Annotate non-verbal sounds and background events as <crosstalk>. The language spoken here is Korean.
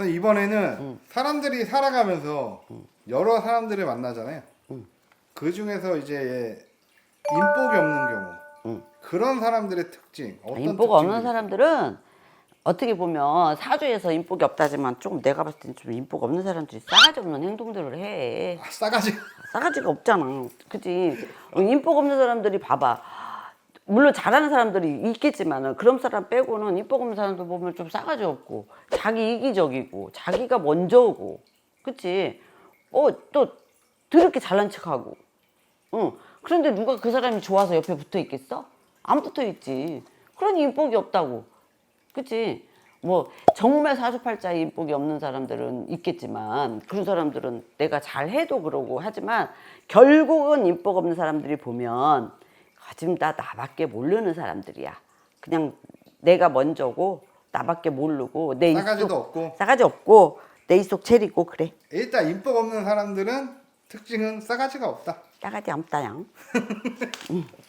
그래서 이번에는 사람들이 살아가면서 여러 사람들을 만나잖아요. 그 중에서 이제 인복이 없는 경우 음. 그런 사람들의 특징 어떤 인복 없는 특징들이 사람들은 어떻게 보면 사주에서 인복이 없다지만 조금 내가 봤을 때는 좀 인복 없는 사람들이 싸가지 없는 행동들을 해. 아, 싸가지 싸가지가 없잖아. 그지? 어, 인복 없는 사람들이 봐봐. 물론 잘하는 사람들이 있겠지만은 그런 사람 빼고는 없는 사람들 보면 좀 싸가지 없고 자기 이기적이고 자기가 먼저고 그치? 어또 더럽게 잘난 척하고 응. 그런데 누가 그 사람이 좋아서 옆에 붙어 있겠어? 안 붙어 있지. 그러니 인복이 없다고. 그치? 뭐 정말 사주팔자 인복이 없는 사람들은 있겠지만 그런 사람들은 내가 잘해도 그러고 하지만 결국은 인복 없는 사람들이 보면 지금 다 나밖에 모르는 사람들이야. 그냥 내가 먼저고 나밖에 모르고 내 싸가지도 입속 없고 싸가지 없고 내 입속 체리고 그래. 일단 인복 없는 사람들은 특징은 싸가지가 없다. 싸가지 없다양. <laughs>